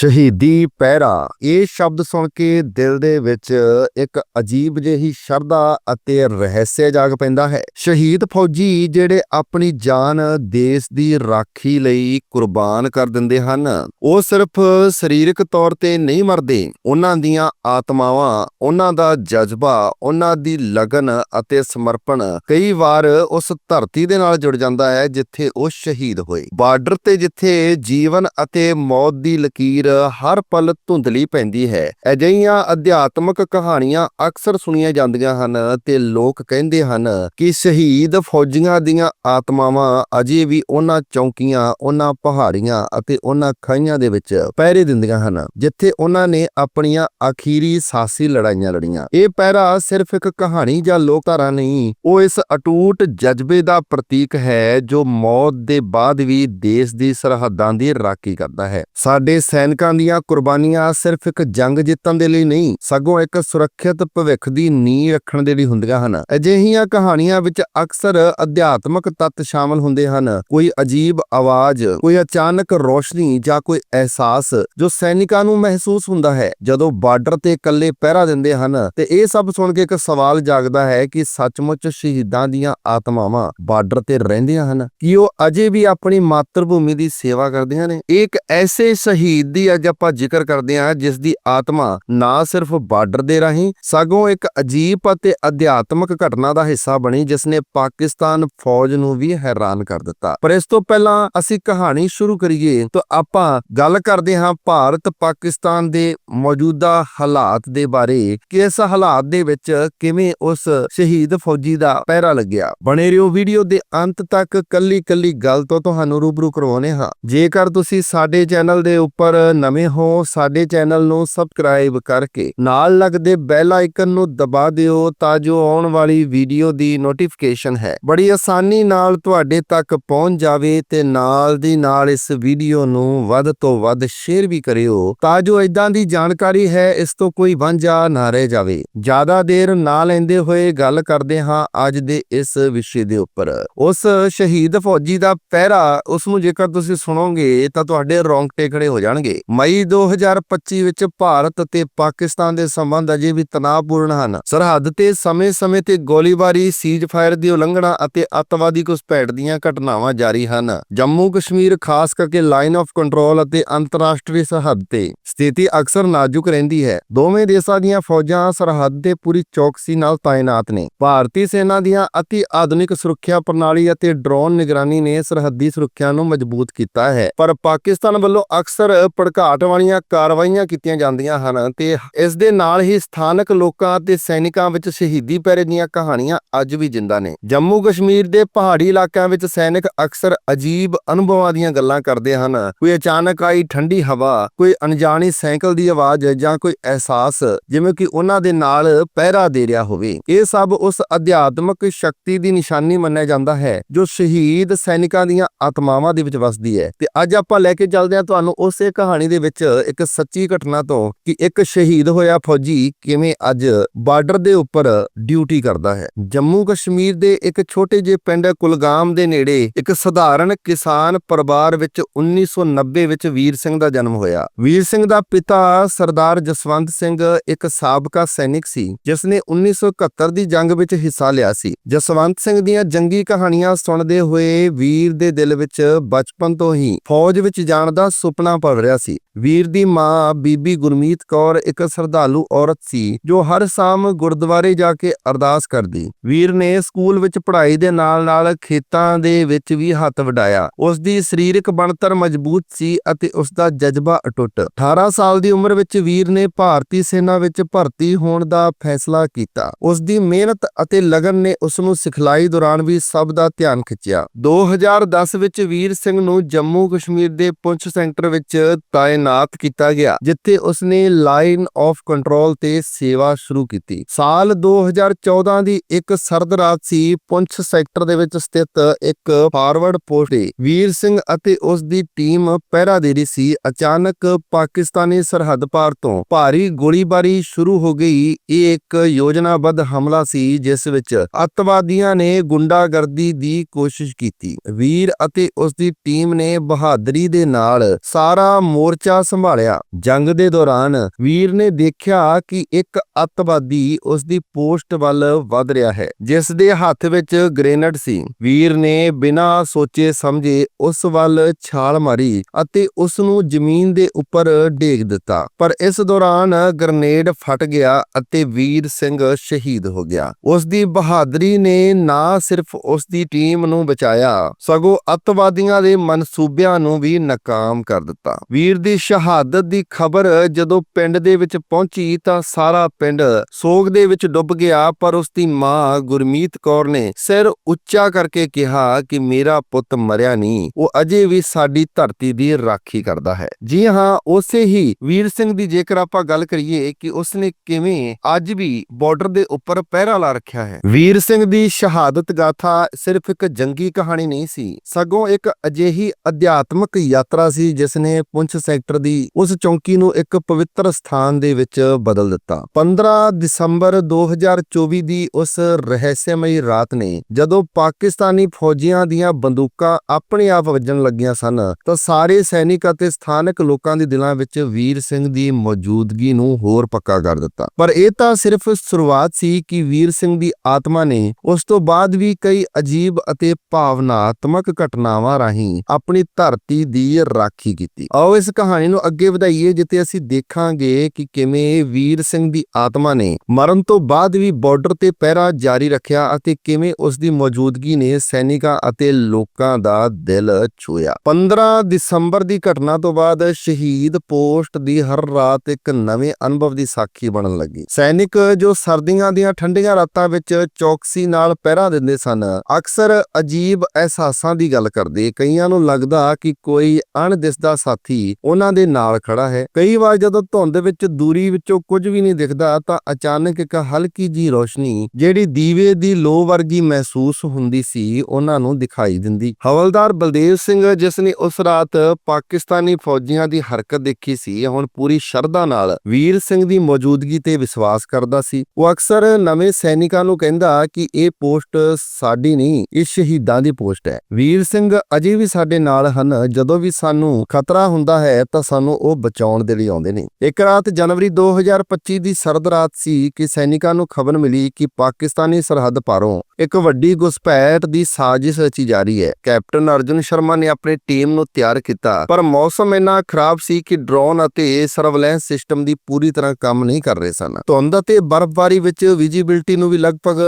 ਸ਼ਹੀਦੀ ਪਹਿਰਾ। ਇਹ ਸ਼ਬਦ ਸੁਣ ਕੇ ਦਿਲ ਦੇ ਵਿੱਚ ਇੱਕ ਅਜੀਬ ਜਿਹੀ ਸ਼ਰਧਾ ਅਤੇ ਰਹੱਸ ਜਾਗ ਪੈਂਦਾ ਹੈ। ਸ਼ਹੀਦ ਫੌਜੀ ਜਿਹੜੇ ਆਪਣੀ ਜਾਨ ਦੇਸ਼ ਦੀ ਰਾਖੀ ਲਈ ਕੁਰਬਾਨ ਕਰ ਦਿੰਦੇ ਹਨ, ਉਹ ਸਿਰਫ ਸਰੀਰਕ ਤੌਰ ਤੇ ਨਹੀਂ ਮਰਦੇ। ਉਹਨਾਂ ਦੀਆਂ ਆਤਮਾਵਾਂ, ਉਹਨਾਂ ਦਾ ਜਜ਼ਬਾ, ਉਹਨਾਂ ਦੀ ਲਗਨ ਅਤੇ ਸਮਰਪਣ ਕਈ ਵਾਰ ਉਸ ਧਰਤੀ ਦੇ ਨਾਲ ਜੁੜ ਜਾਂਦਾ ਹੈ ਜਿੱਥੇ ਉਹ ਸ਼ਹੀਦ ਹੋਏ। ਬਾਰਡਰ ਤੇ ਜਿੱਥੇ ਜੀਵਨ ਅਤੇ ਮੌਤ ਦੀ ਲਕੀਰ ਹਰ ਪਲ ਧੁੰਦਲੀ ਪੈਂਦੀ ਹੈ। ਅਜਿਹੀਆਂ ਅਧਿਆਤਮਕ ਕਹਾਣੀਆਂ ਅਕਸਰ ਸੁਣੀਆਂ ਜਾਂਦੀਆਂ ਹਨ ਤੇ ਲੋਕ ਕਹਿੰਦੇ ਹਨ ਕਿ ਸ਼ਹੀਦ ਫੌਜੀਆਂ ਦੀਆਂ ਆਤਮਾਵਾਂ ਅਜੇ ਵੀ ਉਹਨਾਂ ਚੌਂਕੀਆਂ, ਉਹਨਾਂ ਪਹਾੜੀਆਂ ਅਤੇ ਉਹਨਾਂ ਖਾਈਆਂ ਦੇ ਵਿੱਚ ਪਹਿਰੇ ਦਿੰਦੀਆਂ ਹਨ, ਜਿੱਥੇ ਉਹਨਾਂ ਨੇ ਆਪਣੀਆਂ ਅਖੀਰੀ ਸਾਸੀ ਲੜਾਈਆਂ ਲੜੀਆਂ। ਇਹ ਪਹਿਰਾ ਸਿਰਫ ਇੱਕ ਕਹਾਣੀ ਜਾਂ ਲੋਕਧਾਰਾ ਨਹੀਂ, ਉਹ ਇਸ ਅਟੂਟ ਜਜ਼ਬੇ ਦਾ ਪ੍ਰਤੀਕ ਹੈ ਜੋ ਮੌਤ ਦੇ ਬਾਅਦ ਵੀ ਦੇਸ਼ ਦੀ ਸਰਹੱਦਾਂ ਦੀ ਰਾਖੀ ਕਰਦਾ ਹੈ। ਸਾਡੇ ਸੈਨਿਕ ਦੀਆਂ ਕੁਰਬਾਨੀਆਂ ਸਿਰਫ ਇੱਕ ਜੰਗ ਜਿੱਤਣ ਦੇ ਲਈ ਨਹੀਂ, ਸਗੋਂ ਇੱਕ ਸੁਰੱਖਿਅਤ ਭਵਿੱਖ ਦੀ ਨੀਂਹ ਰੱਖਣ ਦੇ ਲਈ ਹੁੰਦੀਆਂ ਹਨ। ਅਜਿਹੀਆਂ ਕਹਾਣੀਆਂ ਵਿੱਚ ਅਕਸਰ ਅਧਿਆਤਮਕ ਤੱਤ ਸ਼ਾਮਲ ਹੁੰਦੇ ਹਨ। ਕੋਈ ਅਜੀਬ ਆਵਾਜ਼, ਕੋਈ ਅਚਾਨਕ ਰੋਸ਼ਨੀ ਜਾਂ ਕੋਈ ਅਹਿਸਾਸ ਜੋ ਸੈਨਿਕਾਂ ਨੂੰ ਮਹਿਸੂਸ ਹੁੰਦਾ ਹੈ, ਜਦੋਂ ਬਾਰਡਰ ਤੇ ਇਕੱਲੇ ਪਹਿਰਾ ਦਿੰਦੇ ਹਨ। ਤੇ ਇਹ ਸਭ ਸੁਣ ਕੇ ਇੱਕ ਸਵਾਲ ਜਾਗਦਾ ਹੈ ਕਿ ਸੱਚਮੁੱਚ ਸ਼ਹੀਦਾਂ ਦੀਆਂ ਆਤਮਾਵਾਂ ਬਾਰਡਰ ਤੇ ਰਹਿੰਦੀਆਂ ਹਨ? ਕਿ ਉਹ ਅਜੇ ਵੀ ਆਪਣੀ ਮਾਤਰ ਭੂਮੀ ਦੀ ਸੇਵਾ ਕਰਦੀਆਂ ਨੇ? ਇਹ ਇੱਕ ਐਸੇ ਸ਼ਹੀਦ ਦੀ ਅੱਜ ਆਪਾਂ ਜ਼ਿਕਰ ਕਰਦੇ ਹਾਂ ਜਿਸ ਦੀ ਆਤਮਾ ਨਾ ਸਿਰਫ ਬਾਰਡਰ ਦੇ ਰਾਹੀਂ, ਸਗੋਂ ਇੱਕ ਅਜੀਬ ਅਤੇ ਅਧਿਆਤਮਕ ਘਟਨਾ ਦਾ ਹਿੱਸਾ ਬਣੀ ਜਿਸ ਨੇ ਪਾਕਿਸਤਾਨ ਫੌਜ ਨੂੰ ਵੀ ਹੈਰਾਨ ਕਰ ਦਿੱਤਾ। ਪਰ ਇਸ ਤੋਂ ਪਹਿਲਾਂ ਅਸੀਂ ਕਹਾਣੀ ਸ਼ੁਰੂ ਕਰੀਏ ਤਾਂ ਆਪਾਂ ਗੱਲ ਕਰਦੇ ਹਾਂ ਭਾਰਤ ਪਾਕਿਸਤਾਨ ਦੇ ਮੌਜੂਦਾ ਹਾਲਾਤ ਦੇ ਬਾਰੇ, ਕਿ ਇਸ ਹਾਲਾਤ ਦੇ ਵਿੱਚ ਕਿਵੇਂ ਉਸ ਸ਼ਹੀਦ ਫੌਜੀ ਦਾ ਪਹਿਰਾ ਲੱਗਿਆ। ਬਣੇ ਰਹੋ ਵੀਡੀਓ ਦੇ ਅੰਤ ਤੱਕ ਕੱਲੀ ਕੱਲੀ ਗੱਲ ਤੋਂ ਤੁਹਾਨੂੰ ਰੂਬਰੂ ਕਰਵਾਉਨੇ ਹਾਂ। ਜੇਕਰ ਤੁਸੀਂ ਸਾਡੇ ਚੈਨਲ ਦੇ ਉੱਪਰ ਨਵੇਂ ਹੋ, ਸਾਡੇ ਚੈਨਲ ਨੂੰ ਸਬਸਕ੍ਰਾਈਬ ਕਰਕੇ ਨਾਲ ਲੱਗਦੇ ਬੈਲ ਆਈਕਨ ਨੂੰ ਦਬਾ ਦਿਓ ਤਾਂ ਜੋ ਆਉਣ ਵਾਲੀ ਵੀਡੀਓ ਦੀ ਨੋਟੀਫਿਕੇਸ਼ਨ ਹੈ। ਬੜੀ ਆਸਾਨੀ ਨਾਲ ਤੁਹਾਡੇ ਤੱਕ ਪਹੁੰਚ ਜਾਵੇ ਤੇ ਨਾਲ ਦੀ ਨਾਲ ਇਸ ਵੀਡੀਓ ਨੂੰ ਵੱਧ ਤੋਂ ਵੱਧ ਸ਼ੇਅਰ ਵੀ ਕਰਿਓ ਤਾਂ ਜੋ ਇਦਾਂ ਦੀ ਜਾਣਕਾਰੀ ਹੈ, ਇਸ ਤੋਂ ਕੋਈ ਵਾਂਝਾ ਨਾ ਰਹਿ ਜਾਵੇ। ਜ਼ਿਆਦਾ ਦੇਰ ਨਾ ਲੈਂਦੇ ਹੋਏ ਗੱਲ ਕਰਦੇ ਹਾਂ ਅੱਜ ਦੇ ਇਸ ਵਿਸ਼ੇ ਦੇ ਉੱਪਰ। ਉਸ ਸ਼ਹੀਦ ਫੌਜੀ ਦਾ ਪਹਿਰਾ, ਉਸ ਨੂੰ ਜੇਕਰ ਤੁਸੀਂ ਸੁਣੋਗੇ ਤਾਂ ਤੁਹਾਡੇ ਰੌਂਗਟੇ ਖੜੇ ਹੋ ਜਾਣਗੇ। ਮਈ 2025 ਵਿੱਚ ਭਾਰਤ ਅਤੇ ਪਾਕਿਸਤਾਨ ਦੇ ਸੰਬੰਧ ਅਜੇ ਵੀ ਤਣਾਅਪੂਰਨ ਹਨ। ਸਰਹੱਦ ਤੇ ਸਮੇਂ-ਸਮੇਂ ਤੇ ਗੋਲੀਬਾਰੀ, ਸੀਜ਼ਫਾਇਰ ਦੀ ਉਲੰਘਣਾ ਅਤੇ ਅੱਤਵਾਦੀ ਘੁਸਪੈਠ ਦੀਆਂ ਘਟਨਾਵਾਂ ਜਾਰੀ ਹਨ। ਜੰਮੂ ਕਸ਼ਮੀਰ ਖਾਸ ਕਰਕੇ ਲਾਈਨ ਆਫ ਕੰਟਰੋਲ ਅਤੇ ਅੰਤਰਰਾਸ਼ਟਰੀ ਸਰਹੱਦ ਤੇ ਸਥਿਤੀ ਅਕਸਰ ਨਾਜ਼ੁਕ ਰਹਿੰਦੀ ਹੈ। ਦੋਵੇਂ ਦੇਸ਼ਾਂ ਦੀਆਂ ਫੌਜਾਂ ਸਰਹੱਦ ਤੇ ਪੂਰੀ ਚੌਕਸੀ ਨਾਲ ਤਾਇਨਾਤ ਨੇ। ਭਾਰਤੀ ਸੈਨਾ ਦੀਆਂ ਅਤੀ ਆਧੁਨਿਕ ਸੁਰੱਖਿਆ ਪ੍ਰਣਾਲੀ ਅਤੇ ਡਰੋਨ ਨਿਗਰਾਨੀ ਨੇ ਸਰਹੱਦੀ ਸੁਰੱਖਿਆ ਨੂੰ ਮਜ਼ਬੂਤ ਕੀਤਾ ਹੈ। ਪਰ ਪਾਕਿਸਤਾਨ ਵੱਲੋਂ ਅਕਸਰ ਭੜਕਾਟ ਵਾਲੀਆਂ ਕਾਰਵਾਈਆਂ ਕੀਤੀਆਂ ਜਾਂਦੀਆਂ ਹਨ ਤੇ ਇਸ ਦੇ ਨਾਲ ਹੀ ਸਥਾਨਕ ਲੋਕਾਂ ਅਤੇ ਸੈਨਿਕਾਂ ਵਿੱਚ ਸ਼ਹੀਦੀ ਪੈਰੇ ਦੀਆਂ ਕਹਾਣੀਆਂ ਅੱਜ ਵੀ ਜਿੰਦਾ ਨੇ। ਜੰਮੂ ਕਸ਼ਮੀਰ ਦੇ ਪਹਾੜੀ ਇਲਾਕਿਆਂ ਵਿੱਚ ਸੈਨਿਕ ਅਕਸਰ ਅਜੀਬ ਅਨੁਭਵਾਂ ਦੀਆਂ ਗੱਲਾਂ ਕਰਦੇ ਹਨ। ਕੋਈ ਅਚਾਨਕ ਆਈ ਠੰਡੀ ਹਵਾ, ਕੋਈ ਅਣਜਾਣੀ ਸਾਈਕਲ ਦੀ ਆਵਾਜ਼ ਜਾਂ ਕੋਈ ਅਹਿਸਾਸ ਜਿਵੇਂ ਕਿ ਉਹਨਾਂ ਦੇ ਨਾਲ ਪਹਿਰਾ ਦੇ ਰਿਹਾ ਹੋਵੇ। ਇਹ ਸਭ ਉਸ ਅਧਿਆਤਮਕ ਸ਼ਕਤੀ ਦੀ ਨਿਸ਼ਾਨੀ ਮੰਨਿਆ ਜਾਂਦਾ ਹੈ ਜੋ ਸ਼ਹੀਦ ਸੈਨਿਕਾਂ ਦੀਆਂ ਆਤਮਾਵਾਂ ਦੇ ਵਿੱਚ ਵਸਦੀ ਹੈ। ਤੇ ਅੱਜ ਆਪਾਂ ਲੈ ਕੇ ਚੱਲਦੇ ਹਾਂ ਤੁਹਾਨੂੰ ਉਸੇ ਕਹਾਣੀ ਦੇ ਵਿੱਚ ਇੱਕ ਸੱਚੀ ਘਟਨਾ ਤੋਂ ਕਿ ਇੱਕ ਸ਼ਹੀਦ ਹੋਇਆ ਫੌਜੀ ਕਿਵੇਂ ਅੱਜ ਬਾਰਡਰ ਦੇ ਉੱਪਰ ਡਿਊਟੀ ਕਰਦਾ ਹੈ। ਜੰਮੂ ਕਸ਼ਮੀਰ ਦੇ ਇੱਕ ਛੋਟੇ ਜਿਹੇ ਪਿੰਡ ਕੁਲਗਾਮ ਦੇ ਨੇੜੇ ਇੱਕ ਸਧਾਰਨ ਕਿਸਾਨ ਪਰਿਵਾਰ ਵਿੱਚ 1990 ਵਿੱਚ ਵੀਰ ਸਿੰਘ ਦਾ ਜਨਮ ਹੋਇਆ। ਵੀਰ ਸਿੰਘ ਦਾ ਪਿਤਾ ਸਰਦਾਰ ਜਸਵੰਤ ਸਿੰਘ ਇੱਕ ਸਾਬਕਾ ਸੈਨਿਕ ਸੀ ਜਿਸ ਨੇ 1971 ਦੀ ਜੰਗ ਵਿੱਚ ਹਿੱਸਾ ਲਿਆ ਸੀ। ਜਸਵੰਤ ਸਿੰਘ ਦੀਆਂ ਜੰਗੀ ਕਹਾਣੀਆਂ ਸੁਣਦੇ ਹੋਏ ਵੀਰ ਦੇ ਦਿਲ ਵਿੱਚ ਬਚਪਨ ਤੋਂ ਹੀ ਫੌਜ ਵਿੱਚ ਜਾਣ ਦਾ ਸੁਪਨਾ ਪਲ ਰਿਹਾ ਸੀ। ਵੀਰ ਦੀ ਮਾਂ ਬੀਬੀ ਗੁਰਮੀਤ ਕੌਰ ਇੱਕ ਸ਼ਰਧਾਲੂ ਔਰਤ ਸੀ, ਜੋ ਹਰ ਸ਼ਾਮ ਗੁਰਦੁਆਰੇ ਜਾ ਕੇ ਅਰਦਾਸ ਕਰਦੀ। ਵੀਰ ਨੇ ਸਕੂਲ ਵਿੱਚ ਪੜ੍ਹਾਈ ਦੇ ਨਾਲ-ਨਾਲ ਖੇਤਾਂ ਦੇ ਵਿੱਚ ਵੀ ਹੱਥ ਵਡਾਇਆ। ਉਸ ਦੀ ਸਰੀਰਕ ਬਣਤਰ ਮਜ਼ਬੂਤ ਸੀ ਅਤੇ ਉਸ ਦਾ ਜਜ਼ਬਾ ਅਟੁੱਟ। 18 ਸਾਲ ਦੀ ਉਮਰ ਵਿੱਚ ਵੀਰ ਨੇ ਭਾਰਤੀ ਸੈਨਾ ਵਿੱਚ ਭਰਤੀ ਹੋਣ ਦਾ ਫੈਸਲਾ ਕੀਤਾ। ਉਸ ਦੀ ਮਿਹਨਤ ਅਤੇ ਲਗਨ ਨੇ ਉਸ ਨੂੰ ਸਿਖਲਾਈ ਦੌਰਾਨ ਵੀ ਸਭ ਦਾ ਧਿਆਨ ਖਿੱਚਿਆ। 2010 ਵਿੱਚ ਵੀਰ ਸਿੰਘ ਨੂੰ ਜੰਮੂ ਕਸ਼ਮੀਰ ਦੇ ਪੁੰਛ ਸੈਂਟਰ ਵਿੱਚ ਤਾਇਨਾਤ ਕੀਤਾ ਗਿਆ, ਜਿੱਥੇ ਉਸਨੇ ਲਾਈਨ ਆਫ ਕੰਟਰੋਲ ਤੇ ਸੇਵਾ ਸ਼ੁਰੂ ਕੀਤੀ। ਸਾਲ 2014 ਦੀ ਇੱਕ ਸਰਦ ਰਾਤ ਸੀ, ਪੁੰਛ ਸੈਕਟਰ ਦੇ ਵਿੱਚ ਸਥਿਤ ਇੱਕ ਫਾਰਵਰਡ ਪੋਸਟ ਤੇ ਵੀਰ ਸਿੰਘ ਅਤੇ ਉਸ ਦੀ ਟੀਮ ਪਹਿਰਾ ਦੇ ਰਹੀ ਸੀ। ਅਚਾਨਕ ਪਾਕਿਸਤਾਨੀ ਸਰਹੱਦ ਪਾਰ ਤੋਂ ਭਾਰੀ ਗੋਲੀਬਾਰੀ ਸ਼ੁਰੂ ਹੋ ਗਈ। ਇਹ ਇੱਕ ਯੋਜਨਾਬੱਧ ਹਮਲਾ ਸੀ, ਜਿਸ ਵਿੱਚ ਅੱਤਵਾਦੀਆਂ ਨੇ ਗੁੰਡਾਗਰਦੀ ਦੀ ਕੋਸ਼ਿਸ਼ ਕੀਤੀ। ਵੀਰ ਅਤੇ ਉਸ ਦੀ ਟੀਮ ਨੇ ਬਹਾਦਰੀ ਦੇ ਨਾਲ ਸਾਰਾ ਮੋਰ ਮੋਰਚਾ ਸੰਭਾਲਿਆ। ਜੰਗ ਦੇ ਦੌਰਾਨ ਵੀਰ ਨੇ ਦੇਖਿਆ ਕਿ ਇੱਕ ਅੱਤਵਾਦੀ ਉਸ ਦੀ ਪੋਸਟ ਵੱਲ ਵੱਧ ਰਿਹਾ ਹੈ, ਜਿਸ ਦੇ ਹੱਥ ਵਿੱਚ ਗ੍ਰੇਨੇਡ ਸੀ। ਵੀਰ ਨੇ ਬਿਨਾਂ ਸੋਚੇ ਸਮਝੇ ਉਸ ਵੱਲ ਛਾਲ ਮਾਰੀ ਅਤੇ ਉਸ ਨੂੰ ਜ਼ਮੀਨ ਦੇ ਉੱਪਰ ਡੇਗ ਦਿੱਤਾ। ਪਰ ਇਸ ਦੌਰਾਨ ਗ੍ਰਨੇਡ ਫਟ ਗਿਆ ਅਤੇ ਵੀਰ ਸਿੰਘ ਸ਼ਹੀਦ ਹੋ ਗਿਆ। ਉਸ ਦੀ ਬਹਾਦਰੀ ਨੇ ਨਾ ਸਿਰਫ ਉਸ ਦੀ ਟੀਮ ਨੂੰ ਬਚਾਇਆ, ਸਗੋਂ ਅੱਤਵਾਦੀਆਂ ਦੇ ਮਨਸੂਬਿਆਂ ਨੂੰ ਵੀ ਨਾਕਾਮ ਕਰ ਦਿੱਤਾ। ਵੀਰ ਦੀ ਸ਼ਹਾਦਤ ਦੀ ਖਬਰ ਜਦੋਂ ਪਿੰਡ ਦੇ ਵਿੱਚ ਪਹੁੰਚੀ ਤਾਂ ਸਾਰਾ ਪਿੰਡ ਸੋਗ ਦੇ ਵਿੱਚ ਡੁੱਬ ਗਿਆ, ਪਰ ਉਸ ਦੀ ਮਾਂ ਗੁਰਮੀਤ ਕੌਰ ਨੇ ਸਿਰ ਉੱਚਾ ਕਰਕੇ ਕਿਹਾ ਕਿ ਮੇਰਾ ਪੁੱਤ ਮਰਿਆ ਨਹੀਂ, ਉਹ ਅਜੇ ਵੀ ਸਾਡੀ ਧਰਤੀ ਦੀ ਰਾਖੀ ਕਰਦਾ ਹੈ। ਜੀ ਹਾਂ, ਉਸੇ ਹੀ ਵੀਰ ਸਿੰਘ ਦੀ ਜੇਕਰ ਆਪਾਂ ਗੱਲ ਕਰੀਏ ਕਿ ਉਸਨੇ ਕਿਵੇਂ ਅੱਜ ਵੀ ਬਾਰਡਰ ਦੇ ਉੱਪਰ ਪਹਿਰਾ ਲਾ ਰੱਖਿਆ ਹੈ। ਵੀਰ ਸਿੰਘ ਦੀ ਸ਼ਹਾਦਤ ਗਾਥਾ ਸਿਰਫ ਇੱਕ ਜੰਗੀ ਕਹਾਣੀ ਨਹੀਂ ਸੀ, ਸਗੋਂ ਇੱਕ ਅਜਿਹੀ ਅਧਿਆਤਮਕ ਯਾਤਰਾ ਸੀ ਜਿਸ ਨੇ ਪੁੰਛ ਸੈਕਟਰ ਦੀ ਉਸ ਚੌਂਕੀ ਨੂੰ ਇੱਕ ਪਵਿੱਤਰ ਸਥਾਨ ਦੇ ਵਿੱਚ ਬਦਲ ਦਿੱਤਾ। 15 ਦਸੰਬਰ 2024 ਦੀ ਉਸ ਰਹੱਸਮਈ ਰਾਤ ਨੇ ਜਦੋਂ ਪਾਕਿਸਤਾਨੀ ਫੌਜੀਆਂ ਦੀਆਂ ਬੰਦੂਕਾਂ ਆਪਣੇ ਆਪ ਵੱਜਣ ਲੱਗੀਆਂ ਸਨ, ਤਾਂ ਸਾਰੇ ਸੈਨਿਕ ਅਤੇ ਸਥਾਨਕ ਲੋਕਾਂ ਦੇ ਦਿਲਾਂ ਵਿੱਚ ਵੀਰ ਸਿੰਘ ਦੀ ਮੌਜੂਦਗੀ ਨੂੰ ਹੋਰ ਪੱਕਾ ਕਰ ਦਿੱਤਾ। ਪਰ ਇਹ ਤਾਂ ਸਿਰਫ ਸ਼ੁਰੂਆਤ ਸੀ ਕਿ ਵੀਰ ਸਿੰਘ ਦੀ ਆਤਮਾ ਨੇ ਉਸ ਤੋਂ ਬਾਅਦ ਵੀ ਕਈ ਅਜੀਬ ਅਤੇ ਭਾਵਨਾਤਮਕ ਘਟਨਾਵਾਂ ਰਾਹੀਂ ਆਪਣੀ ਧਰਤੀ ਦੀ ਰਾਖੀ ਕੀਤੀ। ਆਓ ਇਸ ਕਹਾਣੀ ਨੂੰ ਅੱਗੇ ਵਧਾਈਏ, ਜਿੱਥੇ ਅਸੀਂ ਦੇਖਾਂਗੇ ਕਿ ਕਿਵੇਂ ਵੀਰ ਸਿੰਘ ਦੀ ਆਤਮਾ ਨੇ ਮਰਨ ਤੋਂ ਬਾਅਦ ਵੀ ਬਾਰਡਰ ਤੇ ਪਹਿਰਾ ਜਾਰੀ ਰੱਖਿਆ ਅਤੇ ਕਿਵੇਂ ਉਸ ਦੀ ਮੌਜੂਦਗੀ ਨੇ ਸੈਨਿਕਾਂ ਅਤੇ ਲੋਕਾਂ ਦਾ ਦਿਲ ਛੂਇਆ 15 ਦਸੰਬਰ ਦੀ ਘਟਨਾ ਤੋਂ ਬਾਅਦ ਸ਼ਹੀਦ ਪੋਸਟ ਦੀ ਹਰ ਰਾਤ ਇੱਕ ਨਵੇਂ ਅਨੁਭਵ ਦੀ ਸਾਖੀ ਬਣਨ ਲੱਗੀ। ਸੈਨਿਕ ਜੋ ਸਰਦੀਆਂ ਦੀਆਂ ਠੰਡੀਆਂ ਰਾਤਾਂ ਵਿੱਚ ਚੌਕਸੀ ਨਾਲ ਪਹਿਰਾ ਦਿੰਦੇ ਸਨ, ਅਕਸਰ ਅਜੀਬ ਅਹਿਸਾਸਾਂ ਦੀ ਗੱਲ ਕਰਦੇ। ਕਈਆਂ ਨੂੰ ਲੱਗਦਾ ਕਿ ਕੋਈ ਅਣਦਿਸਦਾ ਸਾਥੀ ਉਹਨਾਂ ਦੇ ਨਾਲ ਖੜਾ ਹੈ। ਕਈ ਵਾਰ ਜਦੋਂ ਧੁੰਦ ਵਿੱਚ ਦੂਰੀ ਵਿੱਚੋਂ ਕੁਝ ਵੀ ਨਹੀਂ ਦਿਖਦਾ ਤਾਂ ਅਚਾਨਕ ਇੱਕ ਹਲਕੀ ਜੀ ਰੋਸ਼ਨੀ ਜਿਹੜੀ ਦੀਵੇ ਦੀ ਲੋ ਵਰਗੀ ਮਹਿਸੂਸ ਹੁੰਦੀ ਸੀ ਉਹਨਾਂ ਨੂੰ ਦਿਖਾਈ ਦਿੰਦੀ। ਹਵਲਦਾਰ ਬਲਦੇਵ ਸਿੰਘ, ਜਿਸ ਨੇ ਉਸ ਰਾਤ ਪਾਕਿਸਤਾਨੀ ਫੌਜੀਆਂ ਦੀ ਹਰਕਤ ਦੇਖੀ ਸੀ ਹੁਣ ਪੂਰੀ ਸ਼ਰਧਾ ਨਾਲ ਵੀਰ ਸਿੰਘ ਦੀ ਮੌਜੂਦਗੀ ਤੇ ਵਿਸ਼ਵਾਸ ਕਰਦਾ ਸੀ। ਉਹ ਅਕਸਰ ਨਵੇਂ ਸੈਨਿਕਾਂ ਨੂੰ ਕਹਿੰਦਾ ਕਿ ਇਹ ਪੋਸਟ ਸਾਡੀ ਨਹੀਂ, ਇਹ ਸ਼ਹੀਦਾਂ ਦੀ ਪੋਸਟ ਹੈ। ਵੀਰ ਸਿੰਘ ਅਜੇ ਵੀ ਸਾਡੇ ਨਾਲ ਹਨ, ਜਦੋਂ ਵੀ ਸਾਨੂੰ ਖਤਰਾ ਹੁੰਦਾ ਹੈ ਤਾਂ ਸਾਨੂੰ ਉਹ ਬਚਾਉਣ ਦੇ ਲਈ ਆਉਂਦੇ ਨੇ। ਇੱਕ ਰਾਤ ਜਨਵਰੀ 2025 ਦੀ ਸਰਦ ਰਾਤ ਸੀ ਕਿ ਸੈਨਿਕਾਂ ਨੂੰ ਖਬਰ ਮਿਲੀ ਕਿ ਪਾਕਿਸਤਾਨੀ ਸਰਹੱਦ ਪਾਰੋਂ ਇੱਕ ਵੱਡੀ ਘੁਸਪੈਠ ਦੀ ਸਾਜ਼ਿਸ਼ ਰਚੀ ਜਾ ਰਹੀ ਹੈ। ਕੈਪਟਨ ਅਰਜੁਨ ਸ਼ਰਮਾ ਨੇ ਆਪਣੀ ਟੀਮ ਨੂੰ ਤਿਆਰ ਕੀਤਾ, ਪਰ ਮੌਸਮ ਇੰਨਾ ਖਰਾਬ ਸੀ ਕਿ ਡਰੋਨ ਅਤੇ ਸਰਵੇਲੈਂਸ ਸਿਸਟਮ ਦੀ ਪੂਰੀ ਤਰ੍ਹਾਂ ਕੰਮ ਨਹੀਂ ਕਰ ਰਹੇ ਸਨ। ਧੁੰਦ ਅਤੇ ਬਰਫ਼ਬਾਰੀ ਵਿੱਚ ਵਿਜ਼ਿਬਿਲਟੀ ਨੂੰ ਵੀ ਲਗਭਗ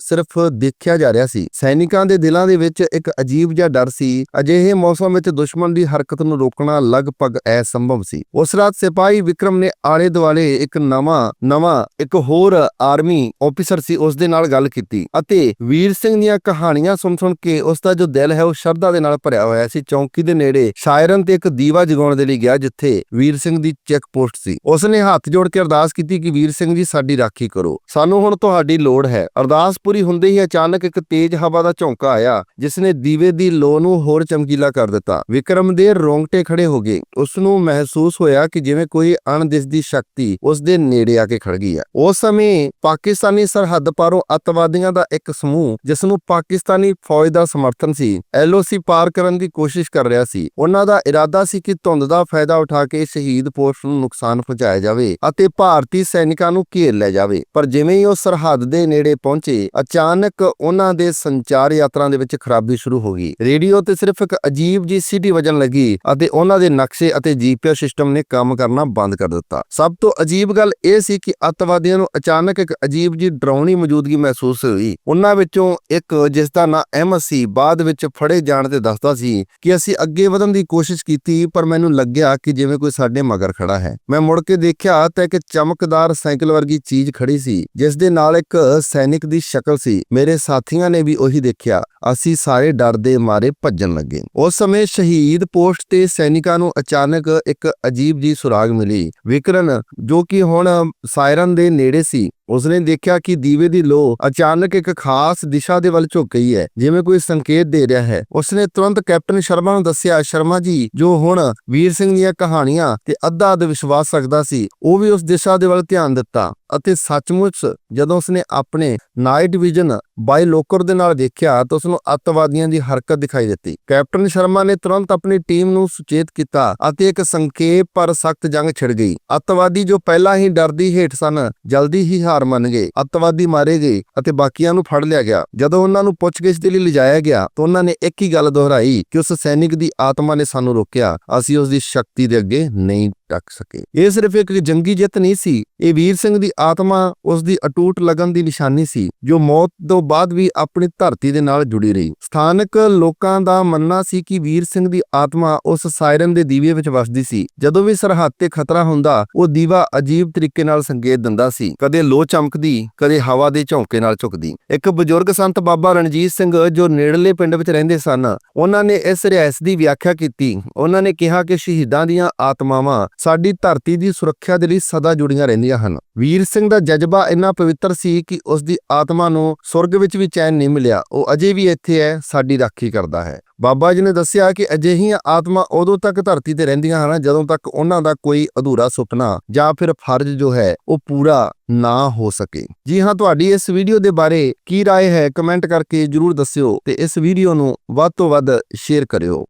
ਸਿਰਫ ਦੇਖਿਆ ਜਾ ਰਿਹਾ ਸੀ। ਸੈਨਿਕਾਂ ਦੇ ਦਿਲਾਂ ਦੇ ਵਿੱਚ ਇੱਕ ਅਜੀਬ ਜਿਹਾ ਡਰ ਸੀ। ਅਜਿਹੇ ਮੌਸਮ ਵਿੱਚ ਦੁਸ਼ਮਣ ਦੀ ਹਰਕਤ ਨੂੰ ਰੋਕਣਾ ਲਗਭਗ ਅਸੰਭਵ ਸੀ। ਉਸ ਰਾਤ ਸਿਪਾਹੀ ਵਿਕਰਮ ਨੇ ਆਲੇ ਦੁਆਲੇ ਇੱਕ ਨਵਾਂ ਨਵਾਂ, ਇੱਕ ਹੋਰ ਆਰਮੀ ਆਫੀਸਰ ਸੀ, ਉਸ ਦੇ ਨਾਲ ਗੱਲ ਕੀਤੀ ਅਤੇ ਵੀਰ ਸਿੰਘ ਦੀਆਂ ਕਹਾਣੀਆਂ ਸੁਣ ਸੁਣ ਕੇ ਉਸ ਦਾ ਜੋ ਦਿਲ ਹੈ ਉਹ ਸ਼ਰਧਾ ਦੇ ਨਾਲ ਭਰਿਆ ਹੋਇਆ ਸੀ। ਚੌਂਕੀ ਦੇ ਨੇੜੇ ਸ਼ਾਇਰਨ ਤੇ ਇੱਕ ਦੀਵਾ ਜਗਾਉਣ ਦੇ ਲਈ ਗਿਆ ਜਿੱਥੇ ਵੀਰ ਸਿੰਘ ਦੀ ਚੈੱਕ ਪੋਸਟ ਸੀ। ਉਸ ਨੇ ਹੱਥ ਜੋੜ ਕੇ ਅਰਦਾਸ ਕੀਤੀ ਕਿ ਵੀਰ ਸਿੰਘ ਜੀ ਸਾਡੀ ਰਾਖੀ ਕਰੋ। ਸਾਨੂੰ ਹੁਣ ਤੁਹਾਡੀ ਲੋੜ ਹੈ। ਅਰਦਾਸ ਪੂਰੀ ਹੁੰਦੇ ਹੀ ਅਚਾਨਕ ਇੱਕ ਤੇਜ਼ ਹਵਾ ਦਾ ਝੋਂਕਾ ਆਇਆ ਜਿਸ ਨੇ ਦੀਵੇ ਦੀ ਲੋ ਨੂੰ ਹੋਰ ਚਮਕੀਲਾ ਕਰ ਦਿੱਤਾ। ਵਿਕਰਮ ਦੇ ਰੋਂਗਟੇ ਖੜੇ ਹੋ ਗਏ। ਉਸ ਨੂੰ ਮਹਿਸੂਸ ਹੋਇਆ ਕਿ ਜਿਵੇਂ ਕੋਈ ਅਣਦਿਸਦੀ ਸ਼ਕਤੀ ਉਸ ਦੇ ਨੇੜੇ ਆ ਕੇ ਖੜ ਗਈ ਹੈ। ਉਸ ਸਮੇਂ ਪਾਕਿਸਤਾਨੀ ਸਰਹੱਦ ਪਾਰੋਂ ਅੱਤਵਾਦੀਆਂ ਦਾ ਇੱਕ ਸਮੂਹ ਜਿਸ ਨੂੰ ਪਾਕਿਸਤਾਨੀ ਫੌਜ ਦਾ ਸਮਰਥਨ ਸੀ, ਐਲਓਸੀ ਪਾਰ ਕਰਨ ਦੀ ਕੋਸ਼ਿਸ਼ ਕਰ ਰਿਹਾ ਸੀ। ਉਹਨਾਂ ਦਾ ਇਰਾਦਾ ਸੀ ਕਿ ਧੁੰਦ ਦਾ ਫਾਇਦਾ ਉਠਾ ਕੇ ਸ਼ਹੀਦ ਪੋਸਟ ਨੂੰ ਨੁਕਸਾਨ ਪਹੁੰਚਾਇਆ ਜਾਵੇ ਅਤੇ ਭਾਰਤੀ ਸੈਨਿਕਾਂ ਨੂੰ ਘੇਰ ਲਿਆ ਜਾਵੇ। ਪਰ ਜਿਵੇਂ ਹੀ ਉਹ ਸਰਹੱਦ ਦੇ ਨੇੜੇ ਪਹੁੰਚੇ, ਅਚਾਨਕ ਉਹਨਾਂ ਦੇ ਸੰਚਾਰ ਯਾਤਰਾ ਦੇ ਵਿੱਚ ਖਰਾਬੀ ਸ਼ੁਰੂ ਹੋ ਗਈ। ਰੇਡੀਓ ਤੇ ਸਿਰਫ ਇੱਕ ਅਜੀਬ ਜੀ ਸਿਟੀ ਵਜਣ ਲੱਗੀ ਅਤੇ ਉਹਨਾਂ ਦੇ ਨਕਸ਼ੇ ਅਤੇ ਜੀਪੀਐਸ ਸਿਸਟਮ ਨੇ ਕੰਮ ਕਰਨਾ ਬੰਦ ਕਰ ਦਿੱਤਾ। ਸਭ ਤੋਂ ਅਜੀਬ ਗੱਲ ਇਹ ਸੀ ਕਿ ਅੱਤਵਾਦੀਆਂ ਨੂੰ ਅਚਾਨਕ ਇੱਕ ਅਜੀਬ ਜੀ ਡਰਾਉਣੀ ਮੌਜੂਦਗੀ ਮਹਿਸੂਸ ਹੋਈ। ਉਹਨਾਂ ਵਿੱਚੋਂ ਇੱਕ ਜਿਸ ਦਾ ਨਾਂ ਅਹਿਮਦ ਸੀ, ਬਾਅਦ ਵਿੱਚ ਫੜੇ ਜਾਣ ਤੇ ਦੱਸਦਾ ਸੀ ਕਿ ਅਸੀਂ ਅੱਗੇ ਵਧਣ ਦੀ ਕੋਸ਼ਿਸ਼ ਕੀਤੀ, ਪਰ ਮੈਨੂੰ ਲੱਗਿਆ ਕਿ ਜਿਵੇਂ ਕੋਈ ਸਾਡੇ ਮਗਰ ਖੜਾ ਹੈ। ਮੈਂ ਮੁੜ ਕੇ ਦੇਖਿਆ ਤਾਂ ਇੱਕ ਚਮਕਦਾਰ ਸਾਈਕਲ ਵਰਗੀ ਚੀਜ਼ ਖੜੀ ਸੀ ਜਿਸ ਦੇ ਨਾਲ ਇੱਕ ਸੈਨਿਕ ਦੀ ਸ਼ਕਲ ਸੀ। ਮੇਰੇ ਸਾਥੀਆਂ ਨੇ ਵੀ ਉਹੀ ਦੇਖਿਆ। ਅਸੀਂ ਸਾਰੇ ਡਰ ਦੇ ਮਾਰੇ ਭੱਜਣ ਲੱਗੇ। ਉਸ ਸਮੇਂ ਸ਼ਹੀਦ ਪੋਸਟ ਤੇ ਸੈਨਿਕਾਂ ਨੂੰ ਅਚਾਨਕ ਇੱਕ ਅਜੀਬ ਜੀ ਸੁਰਾਗ ਮਿਲੀ। ਵਿਕਰਨ, ਜੋ ਕਿ ਹੁਣ ਸਾਇਰਨ ਦੇ ਨੇੜੇ ਸੀ ਉਸਨੇ ਦੇਖਿਆ ਕਿ ਦੀਵੇ ਦੀ ਲੋ ਅਚਾਨਕ ਇੱਕ ਖਾਸ ਦਿਸ਼ਾ ਦੇ ਵੱਲ ਝੁਕ ਗਈ ਹੈ, ਜਿਵੇਂ ਕੋਈ ਸੰਕੇਤ ਦੇ ਰਿਹਾ ਹੈ। ਉਸਨੇ ਤੁਰੰਤ ਕੈਪਟਨ ਸ਼ਰਮਾ ਨੂੰ ਦੱਸਿਆ, ਸ਼ਰਮਾ ਜੀ, ਜੋ ਹੁਣ ਵੀਰ ਸਿੰਘ ਦੀਆਂ ਕਹਾਣੀਆਂ ਤੇ ਅੱਧਾ ਅੱਧ ਵਿਸ਼ਵਾਸ ਰੱਖਦਾ ਸੀ, ਉਹ ਵੀ ਉਸ ਦਿਸ਼ਾ ਦੇ ਵੱਲ ਧਿਆਨ ਦਿੱਤਾ ਅਤੇ ਸੱਚਮੁੱਚ ਜਦੋਂ ਉਸਨੇ ਆਪਣੇ ਨਾਈਟ ਵਿਜ਼ਨ ਬਾਈ ਲੋਕਰ ਦੇ ਨਾਲ ਦੇਖਿਆ ਤਾਂ ਉਸ ਨੂੰ ਅੱਤਵਾਦੀਆਂ ਦੀ ਹਰਕਤ ਦਿਖਾਈ ਦਿੱਤੀ। ਕੈਪਟਨ ਸ਼ਰਮਾ ਨੇ ਤੁਰੰਤ ਆਪਣੀ ਟੀਮ ਨੂੰ ਸੁਚੇਤ ਕੀਤਾ ਅਤੇ ਇੱਕ ਸੰਖੇਪ ਪਰ ਸਖਤ ਜੰਗ ਛਿੜ ਗਈ। ਅੱਤਵਾਦੀ ਜੋ ਪਹਿਲਾਂ ਹੀ ਡਰਦੀ ਹੇਠ ਸਨ, ਜਲਦੀ ਹੀ ਹਾਰ ਮੰਨ ਗਏ। ਅੱਤਵਾਦੀ ਮਾਰੇ ਗਏ ਅਤੇ ਬਾਕੀਆਂ ਨੂੰ ਫੜ ਲਿਆ ਗਿਆ। ਜਦੋਂ ਉਹਨਾਂ ਨੂੰ ਪੁੱਛਗਿੱਛ ਦੇ ਲਈ ਲਿਜਾਇਆ ਗਿਆ ਤਾਂ ਉਹਨਾਂ ਨੇ ਇੱਕ ਹੀ ਗੱਲ ਦੁਹਰਾਈ ਕਿ ਉਸ ਸੈਨਿਕ ਦੀ ਆਤਮਾ ਨੇ ਸਾਨੂੰ ਰੋਕਿਆ। ਅਸੀਂ ਉਸ ਦੀ ਸ਼ਕਤੀ ਦੇ ਅੱਗੇ ਨਹੀਂ ਟੱਕ ਸਕੇ। ਇਹ ਸਿਰਫ ਇੱਕ ਜੰਗੀ ਜਿੱਤ ਨਹੀਂ ਸੀ। ਇਹ ਵੀਰ ਸਿੰਘ ਦੀ ਆਤਮਾ, ਉਸ ਦੀ ਅਟੂਟ ਲਗਨ ਦੀ ਨਿਸ਼ਾਨੀ ਸੀ, ਜੋ ਮੌਤ ਤੋਂ ਬਾਅਦ ਵੀ ਆਪਣੀ ਧਰਤੀ ਦੇ ਨਾਲ ਜੁੜੀ ਰਹੀ। ਸਥਾਨਕ ਲੋਕਾਂ ਦਾ ਮੰਨਣਾ ਸੀ ਕਿ ਵੀਰ ਸਿੰਘ ਦੀ ਆਤਮਾ ਉਸ ਸਾਇਰਨ ਦੇ ਦੀਵੇ ਵਿੱਚ ਵਸਦੀ ਸੀ। ਜਦੋਂ ਵੀ ਸਰਹੱਦ ਤੇ ਖਤਰਾ ਹੁੰਦਾ, ਉਹ ਦੀਵਾ ਅਜੀਬ ਤਰੀਕੇ ਨਾਲ ਸੰਕੇਤ ਦਿੰਦਾ ਸੀ। ਕਦੇ ਲੋ ਚਮਕਦੀ, ਕਦੇ ਹਵਾ ਦੇ ਝੌਂਕੇ ਨਾਲ ਝੁਕਦੀ। ਇੱਕ ਬਜ਼ੁਰਗ ਸੰਤ ਬਾਬਾ ਰਣਜੀਤ ਸਿੰਘ ਜੋ ਨੇੜਲੇ ਪਿੰਡ ਵਿੱਚ ਰਹਿੰਦੇ ਸਨ, ਉਹਨਾਂ ਨੇ ਇਸ ਰਿਆਇਤ ਦੀ ਵਿਆਖਿਆ ਕੀਤੀ। ਉਹਨਾਂ ਨੇ ਕਿਹਾ ਕਿ ਸ਼ਹੀਦਾਂ ਦੀਆਂ ਆਤਮਾਵਾਂ ਸਾਡੀ ਧਰਤੀ ਦੀ ਸੁਰੱਖਿਆ ਦੇ ਲਈ ਸਦਾ ਜੁੜੀਆਂ ਰਹਿੰਦੀਆਂ ਹਨ। ਵੀਰ ਸਿੰਘ ਦਾ ਜਜ਼ਬਾ ਇੰਨਾ ਪਵਿੱਤਰ ਸੀ ਕਿ ਉਸ ਦੀ ਆਤਮਾ ਨੂੰ ਸੁਰਗ ਵਿੱਚ ਵੀ ਚੈਨ ਨਹੀਂ ਮਿਲਿਆ ਉਹ ਅਜੇ ਵੀ ਇੱਥੇ ਹੈ ਸਾਡੀ ਰਾਖੀ ਕਰਦਾ ਹੈ ਬਾਬਾ ਜੀ ਨੇ ਦੱਸਿਆ ਕਿ ਅਜਿਹੀਆਂ ਆਤਮਾ ਉਦੋਂ ਤੱਕ ਧਰਤੀ ਤੇ ਰਹਿੰਦੀਆਂ ਹਨ ਜਦੋਂ ਤੱਕ ਉਹਨਾਂ ਦਾ ਕੋਈ ਅਧੂਰਾ ਸੁਪਨਾ ਜਾਂ ਫਿਰ ਫਰਜ਼ ਜੋ ਹੈ ਉਹ ਪੂਰਾ ਨਾ ਹੋ ਸਕੇ ਜੀ ਹਾਂ ਤੁਹਾਡੀ ਇਸ ਵੀਡੀਓ ਦੇ ਬਾਰੇ ਕੀ رائے ਹੈ ਕਮੈਂਟ ਕਰਕੇ ਜਰੂਰ ਦੱਸਿਓ ਤੇ ਇਸ ਵੀਡੀਓ ਨੂੰ ਵੱਧ ਤੋਂ ਵੱਧ ਸ਼ੇਅਰ ਕਰਿਓ